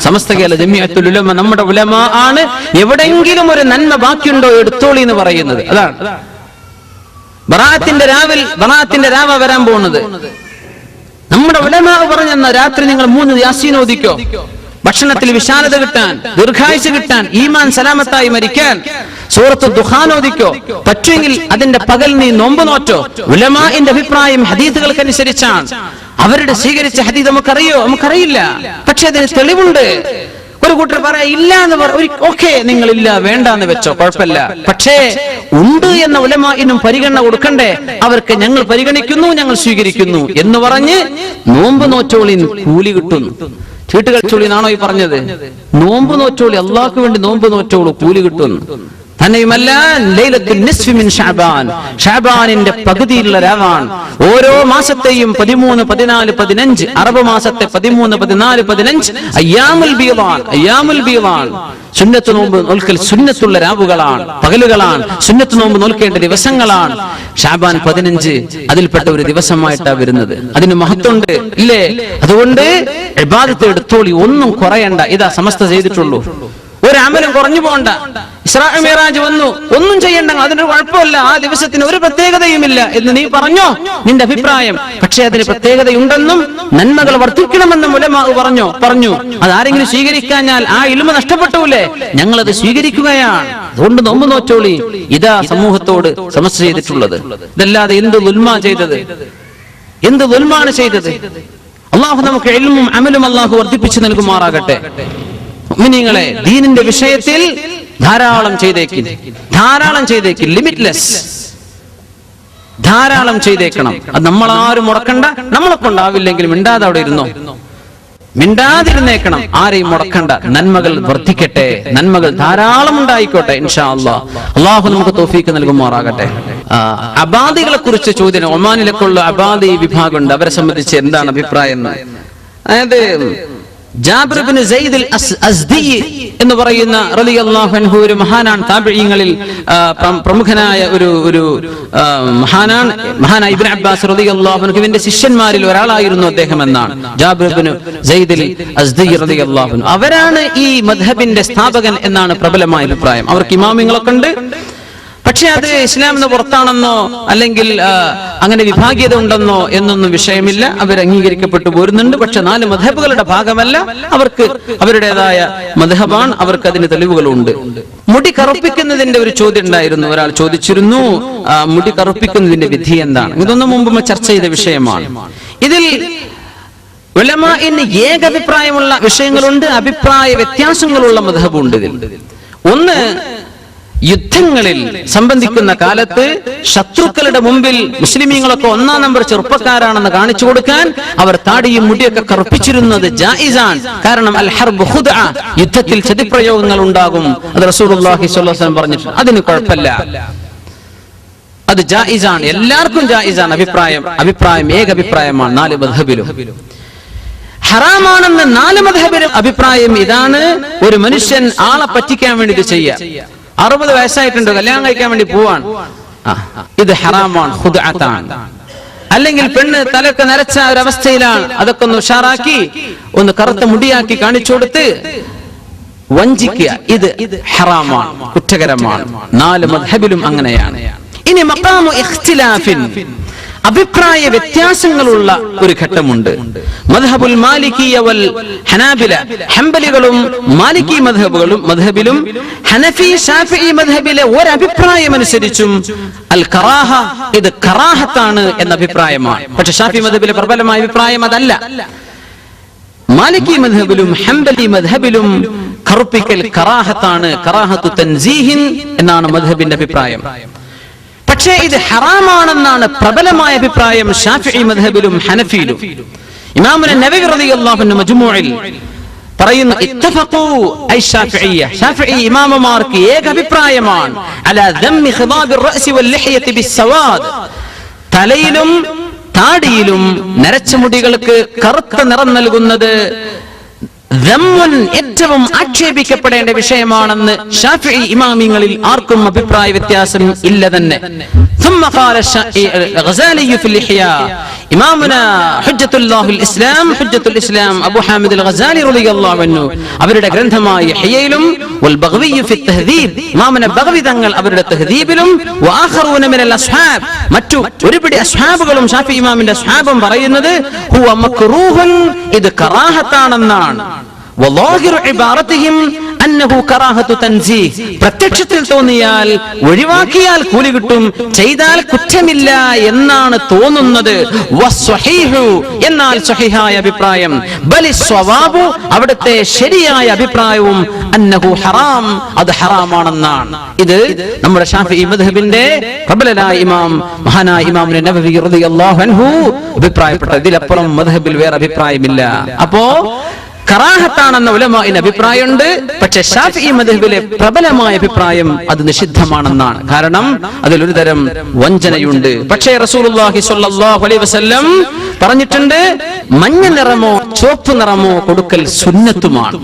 സമസ്ത കേരള ജമിയത്തുൽ ഉലമ നമ്മുടെ ഉലമ ആണ്. എവിടെങ്കിലും ഒരു നന്മ ബാക്കിയുണ്ടോ എടുത്തോളി എന്ന് പറയുന്നത്. അതാണ്. ബറാത്തിന്റെ രാവിൽ ബറാത്തിന്റെ രാവ വരാൻ പോകുന്നത് നമ്മുടെ ഉലമാവ് പറഞ്ഞെന്ന രാത്രി നിങ്ങൾ മൂന്ന് യാസീൻ ഓദിക്കോ ഭക്ഷണത്തിൽ വിശാലത കിട്ടാൻ ദീർഘായുസ് കിട്ടാൻ ഈമാൻ സലാമത്തായി മരിക്കാൻ സൂറത്ത് ദുഹാനോദിക്കോ പറ്റുമെങ്കിൽ അതിന്റെ പകൽ നീ നോമ്പ് നോറ്റോ. ഉലമാന്റെ അഭിപ്രായം ഹദീദുകൾക്കനുസരിച്ചാണ് അവരുടെ സ്വീകരിച്ച ഹദീദ് നമുക്കറിയോ? നമുക്കറിയില്ല. പക്ഷെ അതിന് തെളിവുണ്ട്. ഒരു കൂട്ടർ പറയാ ഇല്ല എന്ന് പറ ഓക്കെ നിങ്ങൾ ഇല്ല വേണ്ട എന്ന് വെച്ചോ കുഴപ്പമില്ല. പക്ഷേ ഉണ്ട് എന്ന ഉലമ ഇന്നും പരിഗണന കൊടുക്കണ്ടേ? അവർക്ക് ഞങ്ങൾ പരിഗണിക്കുന്നു ഞങ്ങൾ സ്വീകരിക്കുന്നു എന്ന് പറഞ്ഞ് നോമ്പ് നോറ്റോളിൻ കൂലി കിട്ടുന്നു. ചീട്ടുകളിച്ചോളി എന്നാണോ ഈ പറഞ്ഞത്? നോമ്പ് നോറ്റോളി അള്ളാഹ്ക്ക് വേണ്ടി നോമ്പ് നോറ്റോളൂ കൂലി കിട്ടുന്നു. ഷഅബാനിന്റെ പകുതിയിലുള്ള രാവാണ്. ഓരോ മാസത്തെയും പതിമൂന്ന് പതിനാല് പതിനഞ്ച് അറബ് മാസത്തെ പതിമൂന്ന് പതിനാല് പതിനഞ്ച് അയ്യാമുൽ ബീവാൻ അയ്യാമുൽ ബീവാൻ സുന്നത്ത് നോമ്പ് നോൽക്കൽ സുന്നത്തുള്ള രാവുകളാണ് പകലുകളാണ്. സുന്നത്ത് നോമ്പ് നോൽക്കേണ്ട ദിവസങ്ങളാണ്. ഷാബാൻ പതിനഞ്ച് അതിൽപ്പെട്ട ഒരു ദിവസമായിട്ടാണ് വരുന്നത്. അതിന് മഹത്വമുണ്ട് ഇല്ലേ? അതുകൊണ്ട് ഇബാദത്ത് എടുത്തോളി ഒന്നും കുറയണ്ട. ഇതാ സമസ്ത ചെയ്തിട്ടുള്ളൂ. ഒരു അമലും കുറഞ്ഞു പോകണ്ട ഇസ്രാ മിറാജ് വന്നു. ഒന്നും ചെയ്യണ്ട അതിനൊരു കുഴപ്പമില്ല. ആ ദിവസത്തിന് ഒരു പ്രത്യേകതയുമില്ല എന്ന് നീ പറഞ്ഞോ? നിന്റെ അഭിപ്രായം. പക്ഷേ അതിന് പ്രത്യേകതയുണ്ടെന്നും നന്മകൾ വർദ്ധിക്കണമെന്നും ഉലമാവ് പറഞ്ഞോ? പറഞ്ഞു. അതാരെങ്കിലും സ്വീകരിക്കാഞ്ഞാൽ ആ ഇലുമ നഷ്ടപ്പെട്ടൂലേ ഞങ്ങളത് സ്വീകരിക്കുകയാണ്. അതുകൊണ്ട് നോമ്പ് നോറ്റോളി. ഇതാ സമൂഹത്തോട് സമസ്യ ചെയ്തിട്ടുള്ളത്. ഇതല്ലാതെ എന്ത് ദുൽമ ചെയ്തത്? എന്ത് ദുൽമാണ് ചെയ്തത്? അള്ളാഹു നമുക്ക് എൽമും അമലും അള്ളാഹു വർദ്ധിപ്പിച്ചു നൽകുമാറാകട്ടെ. ദീനിന്റെ വിഷയത്തിൽ ധാരാളം ചെയ്തേക്ക്. ധാരാളം ചെയ്തേക്കി. ലിമിറ്റ്ലെസ് ധാരാളം ചെയ്തേക്കണം. അത് ആരും മുടക്കണ്ട നമ്മളെ കൊണ്ടാവില്ലെങ്കിൽ മിണ്ടാതെ അവിടെ ഇരുന്നോ? മിണ്ടാതിരുന്നേക്കണം ആരെയും മുടക്കണ്ട. നന്മകൾ വർദ്ധിക്കട്ടെ. നന്മകൾ ധാരാളം ഉണ്ടായിക്കോട്ടെ ഇൻഷാ അള്ളാ അള്ളാഹു നമുക്ക് തോഫീക്ക് നൽകുമാറാകട്ടെ. അബാദികളെ കുറിച്ച് ചോദ്യം ഒമാനിലേക്കുള്ള അബാദി വിഭാഗമുണ്ട്. അവരെ സംബന്ധിച്ച് എന്താണ് അഭിപ്രായം അതായത് ജാബിർ എന്ന് പറയുന്ന റളിയല്ലാഹു അൻഹു ഒരു മഹാനാണ്. താബിഈങ്ങളിൽ പ്രമുഖനായ ഒരു ഒരു മഹാനാണ്. മഹാനായ ഇബ്നു അബ്ബാസ് റലി അൻഹു. ഇവന്റെ ശിഷ്യന്മാരിൽ ഒരാളായിരുന്നു അദ്ദേഹം എന്നാണ്. അവരാണ് ഈ മദ്ഹബിന്റെ സ്ഥാപകൻ എന്നാണ് പ്രബലമായ അഭിപ്രായം. അവർക്ക് ഇമാമിങ്ങളൊക്കെ ഉണ്ട്. പക്ഷെ അത് ഇസ്ലാമിന് പുറത്താണെന്നോ അല്ലെങ്കിൽ അങ്ങനെ വിഭാഗീയത ഉണ്ടെന്നോ എന്നൊന്നും വിഷയമില്ല. അവർ അംഗീകരിക്കപ്പെട്ടു പോരുന്നുണ്ട്. പക്ഷെ നാല് മധബുകളുടെ ഭാഗമല്ല. അവർക്ക് അവരുടേതായ മധബാണ്. അവർക്ക് അതിന് തെളിവുകളുണ്ട്. മുടി കറുപ്പിക്കുന്നതിന്റെ ഒരു ചോദ്യം ഉണ്ടായിരുന്നു. ഒരാൾ ചോദിച്ചിരുന്നു മുടി കറുപ്പിക്കുന്നതിന്റെ വിധി എന്താണ്? ഇതൊന്നും മുമ്പ് ചർച്ച ചെയ്ത വിഷയമാണ്. ഇതിൽ ഏകഭിപ്രായമുള്ള വിഷയങ്ങളുണ്ട് അഭിപ്രായ വ്യത്യാസങ്ങളുള്ള മധബുണ്ട് ഇതിൽ. ഒന്ന് യുദ്ധങ്ങളിൽ സംബന്ധിക്കുന്ന കാലത്ത് ശത്രുക്കളുടെ മുമ്പിൽ മുസ്ലിമീങ്ങളൊക്കെ ഒന്നാം നമ്പർ ചെറുപ്പക്കാരാണെന്ന് കാണിച്ചു കൊടുക്കാൻ അവർ താടിയും മുടിയൊക്കെ കറുപ്പിച്ചിരുന്നത് കാരണം അൽ ഹർബ് യുദ്ധത്തിൽ ചതിപ്രയോഗങ്ങൾ ഉണ്ടാകും. അത് അലൈഹി വസല്ലം പറഞ്ഞിട്ടുണ്ട്. അതിന് കുഴപ്പമില്ല. അത് ജായിസാണ്. എല്ലാവർക്കും ജായിസാണ് അഭിപ്രായം. അഭിപ്രായം ഏക അഭിപ്രായമാണ്. നാല് മധബിലും ഹറാമാണെന്ന് നാല് മധബിലും അഭിപ്രായം ഇതാണ്. ഒരു മനുഷ്യൻ ആളെ പറ്റിക്കാൻ വേണ്ടി ഇത് ചെയ്യുക അറുപത് വയസ്സായിട്ടുണ്ട്? കല്യാണം കഴിക്കാൻ വേണ്ടി പോവാണ്. ഇത് ഹറാമാണ് ഹുദാത്താണ് അല്ലെങ്കിൽ പെണ്ണ് തലക്ക് നരച്ച ഒരവസ്ഥയിലാണ്. അതൊക്കെ ഒന്ന് ഉഷാറാക്കി ഒന്ന് കറുത്ത മുടിയാക്കി കാണിച്ചു കൊടുത്ത് വഞ്ചിക്കുക. ഇത് ഹറാമാണ് കുറ്റകരമാണ്. നാല് മദ്ഹബിലും അങ്ങനെയാണ്. ഇനി മക്കാമു ഇഖ്തിലാഫിൻ. അഭിപ്രായ വ്യത്യാസങ്ങളുള്ള ഒരു ഘട്ടമുണ്ട്. മധബുൽ മാലിക്കിയ വൽ ഹനാബില. ഹംബലികളും മാലിക്കി മദ്ഹബുകളും മദ്ഹബിലും ഹനഫി ഷാഫി മദ്ഹബിലെ ഒരഭിപ്രായം അനുസരിച്ചും അൽ കറാഹ ഇത് കറാഹത്താണ് എന്ന അഭിപ്രായമാണ്. പക്ഷെ ഷാഫി മധബിലെ പ്രബലമായ അഭിപ്രായം അതല്ല. മാലിക്കി മദ്ഹബിലും ഹംബലി മദ്ഹബിലും കറുപ്പിക്കൽ കറാഹത്താണ്. കറാഹത്തു തൻസീഹിൻ എന്നാണ് മദ്ഹബിന്റെ അഭിപ്രായം. പക്ഷേ ഇത് ഹറാമാണെന്നാണ് പ്രബലമായ അഭിപ്രായം ഷാഫി മദ്ഹബിലും ഹനഫിയിലും. ഇമാമുന നബി റളിയല്ലാഹു മജ്മുഇൽ പറയുന്നു ഇത്തഫഖു ഐ ഷാഫിഇയ്യ. ഷാഫിഇ ഇമാമമാർക്ക് ഏക അഭിപ്രായമാണ്. അല ദമ്മി ഖിദാബിർ റഅസി വൽ ലിഹ്യതി ബിസ്സവാദ് തലയിലും താടിയിലും നരച്ച മുടികൾക്ക് കറുത്ത നിറം നൽകുന്നത് ഏറ്റവും ആക്ഷേപിക്കപ്പെടേണ്ട വിഷയമാണെന്ന് ഷാഫി ഇമാമിങ്ങളിൽ ആർക്കും അഭിപ്രായ വ്യത്യാസം ഇല്ല തന്നെ. അവരുടെ ഗ്രന്ഥമായ ഹിയയിലും തങ്ങൾ അവരുടെ മറ്റു ഒരുപിടി അസ്ഹാബുകളും ഇമാമിന്റെ പറയുന്നത് ഇത് കറാഹത്താണെന്നാണ്. പ്രത്യക്ഷത്തിൽ തോന്നിയാൽ ഒഴിവാക്കിയാൽ കൂലി കിട്ടും ചെയ്താൽ കുറ്റമില്ല എന്നാണ് തോന്നുന്നത്. എന്നാൽ സ്വഹിഹായ അഭിപ്രായം. ബലി സ്വഭാവു അവിടുത്തെ ശരിയായ അഭിപ്രായവും അന്നഹു ഹറാം അത് ഹറാമാണെന്നാണ്. ഇത് നമ്മുടെ ഷാഫി മദ്ഹബിന്റെ പ്രബലനായ ഇമാം മഹാനായ ഇമാം നബവി റളിയല്ലാഹു അൻഹു അഭിപ്രായപ്പെട്ട. ഇതിലപ്പുറം മദ്ഹബിൽ വേറെ അഭിപ്രായമില്ല. അപ്പോ കറാഹത്താണെന്ന ഉലമാഇന് അഭിപ്രായമുണ്ട്. പക്ഷെ ഷാഫി മധുബിലെ പ്രബലമായ അഭിപ്രായം അത് നിഷിദ്ധമാണെന്നാണ്. കാരണം അതിലൊരു തരം വഞ്ചനയുണ്ട്. പക്ഷേ റസൂലുള്ളാഹി സ്വല്ലല്ലാഹു അലൈഹി വസല്ലം പറഞ്ഞിട്ടുണ്ട് മഞ്ഞ നിറമോ ചുവപ്പ് നിറമോ കൊടുക്കൽ സുന്നത്തുമാണ്.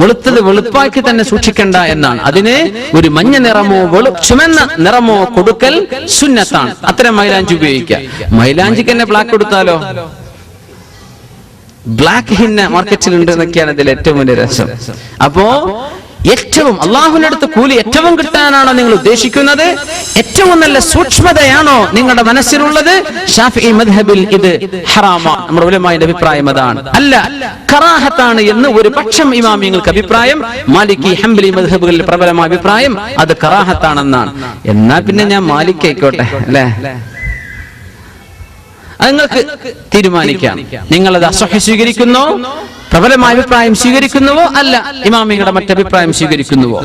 വെളുത്തത് വെളുപ്പാക്കി തന്നെ സൂക്ഷിക്കേണ്ട എന്നാണ്. അതിന് ഒരു മഞ്ഞ നിറമോ വെളു ചുമന്ന നിറമോ കൊടുക്കൽ സുന്നത്താണ്. അത്തരം മൈലാഞ്ചി ഉപയോഗിക്കുക. മൈലാഞ്ചിക്ക് തന്നെ ബ്ലാക്ക് കൊടുത്താലോ? ബ്ലാക്ക് ഹിന്ന മാർക്കറ്റിൽ ഉണ്ട് എന്നൊക്കെയാണ് ഇതിൽ ഏറ്റവും വലിയ രസം. അപ്പോ ഏറ്റവും അള്ളാഹുവിന്റെ അടുത്ത് കൂലി ഏറ്റവും കിട്ടാനാണോ നിങ്ങൾ ഉദ്ദേശിക്കുന്നത്? ഏറ്റവും നല്ല സൂക്ഷ്മതയാണോ നിങ്ങളുടെ മനസ്സിലുള്ളത്? ഷാഫി മദ്ഹബിൽ ഇത് ഹറാമാണ് നമ്മുടെ അഭിപ്രായം അതാണ്. അല്ല കറാഹത്താണ് എന്ന് ഒരു പക്ഷം ഇമാമിങ്ങൾക്ക് അഭിപ്രായം. മാലിക്കി ഹംബലി മദ്ഹബുകളിൽ പ്രബലമായ അഭിപ്രായം. അത് കറാഹത്താണെന്നാണ്. എന്നാ പിന്നെ ഞാൻ മാലിക് ആയിക്കോട്ടെ അല്ലേ? നിങ്ങൾക്ക് തീരുമാനിക്കാം. നിങ്ങൾ അത് അസഹ്യ സ്വീകരിക്കുന്നോ? പ്രബലമായ അഭിപ്രായം സ്വീകരിക്കുന്നുവോ? അല്ല. ഇമാമികളുടെ മറ്റഭിപ്രായം സ്വീകരിക്കുന്നുവോ?